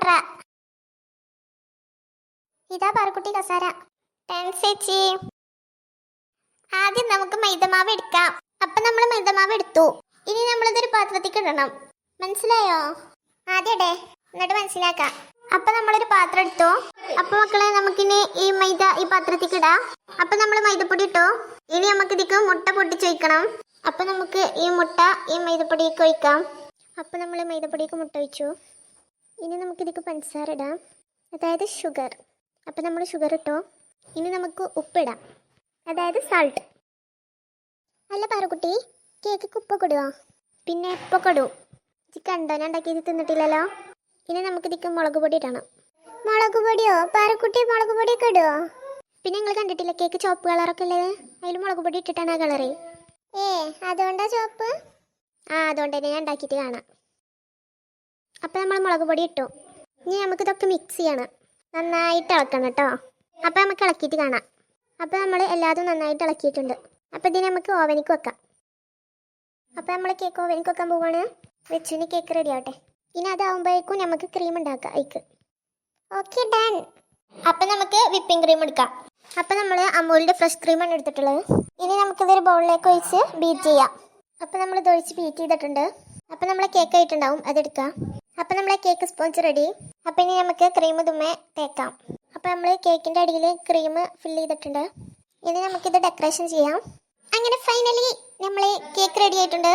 കസാര ഇതാ പാറക്കുട്ടി കസാര. ചേച്ചി. ആദ്യം നമുക്ക് മൈദമാവ് എടുക്കാം. അപ്പൊ നമ്മൾ മൈദമാവ് എടുത്തു. ഇനി നമ്മളിതൊരു പാത്രത്തിലേക്ക് ഇടണം. മനസ്സിലായോ? ആദ്യം ഇടേ. എന്നിട്ട് മനസ്സിലാക്കാം. അപ്പൊ നമ്മളൊരു പാത്രം എടുത്തു. അപ്പൊ മക്കളെ നമുക്കിനി ഈ മൈദ ഈ പാത്രത്തിലേക്ക് ഇടാം. അപ്പൊ നമ്മൾ മൈദപ്പൊടി ഇട്ടു. ഇനി നമുക്ക് ഇതിക്ക് മുട്ട പൊട്ടിച്ച് വയ്ക്കണം അപ്പൊ നമുക്ക് ഈ മുട്ട ഈ മൈദപ്പൊടിയൊക്കെ ഒഴിക്കാം. അപ്പൊ നമ്മൾ മൈദപ്പൊടിയൊക്കെ മുട്ട ഒഴിച്ചു. ഇനി നമുക്ക് പഞ്ചസാരിടാം അതായത് ഷുഗർ അപ്പൊ നമ്മൾ ഷുഗർ ഇട്ടോ? ഇനി നമുക്ക് ഉപ്പിടാം. അതായത് സാൾട്ട് അല്ല പാറക്കുട്ടി കേക്ക് ഉപ്പൊക്കെ ഇടുവോ? പിന്നെ എപ്പൊക്കെ ഇടും? ഇത് കണ്ടോ? ഞാൻ ഉണ്ടാക്കിയത് തിന്നിട്ടില്ലല്ലോ? ഇനി നമുക്ക് ഇതിക്ക് മുളക് പൊടി ഇടണം. മുളക് പൊടിയോ? പാറക്കുട്ടി മുളക് പൊടിയൊക്കെ ഇടുവോ? പിന്നെ നിങ്ങൾ കണ്ടിട്ടില്ല കേക്ക് ചുവപ്പ് കളറൊക്കെ ഉള്ളത്? അതിൽ മുളക് പൊടി ഇട്ടിട്ടാണ് ആ കളറ്. ഏ അതുകൊണ്ടാ ചുവപ്പ്? ആ അതുകൊണ്ട് തന്നെ ഞാൻ ഉണ്ടാക്കിയിട്ട് കാണാം. അപ്പം നമ്മൾ മുളക് പൊടി ഇട്ടു. ഇനി നമുക്ക് ഇതൊക്കെ മിക്സ് ചെയ്യണം. നന്നായിട്ട് ഇളക്കണം കേട്ടോ. അപ്പോൾ നമുക്ക് ഇളക്കിയിട്ട് കാണാം. അപ്പോൾ നമ്മൾ എല്ലാതും നന്നായിട്ട് ഇളക്കിയിട്ടുണ്ട്. അപ്പോൾ ഇതിനെ നമുക്ക് ഓവനിക്ക് വെക്കാം. അപ്പോൾ നമ്മൾ കേക്ക് ഓവനിക്ക് വെക്കാൻ പോവാണ്. വെച്ചിന് കേക്ക് റെഡി ആവട്ടെ. ഇനി അതാവുമ്പോഴേക്കും നമുക്ക് ക്രീം ഉണ്ടാക്കാം അതിക്ക് ഓക്കെ ഡൺ അപ്പം നമുക്ക് വിപ്പിംഗ് ക്രീം എടുക്കാം. അപ്പം നമ്മൾ അമൂലിന്റെ ഫ്രഷ് ക്രീമാണ് എടുത്തിട്ടുള്ളത്. ഇനി നമുക്കിതൊരു ബൗളിലേക്ക് ഒഴിച്ച് ബീറ്റ് ചെയ്യാം. അപ്പം നമ്മൾ ഇത് ഒഴിച്ച് ബീറ്റ് ചെയ്തിട്ടുണ്ട്. അപ്പം നമ്മളെ കേക്ക് ആയിട്ടുണ്ടാവും. അതെടുക്കാം. അപ്പം നമ്മളെ കേക്ക് സ്പോഞ്ച് റെഡി അപ്പം ഇനി നമുക്ക് ക്രീം തുമ്മെ തേക്കാം. അപ്പം നമ്മൾ കേക്കിന്റെ അടിയിൽ ക്രീം ഫിൽ ചെയ്തിട്ടുണ്ട്. ഇനി നമുക്കിത് ഡെക്കറേഷൻ ചെയ്യാം. അങ്ങനെ ഫൈനലി നമ്മളെ കേക്ക് റെഡി ആയിട്ടുണ്ട്.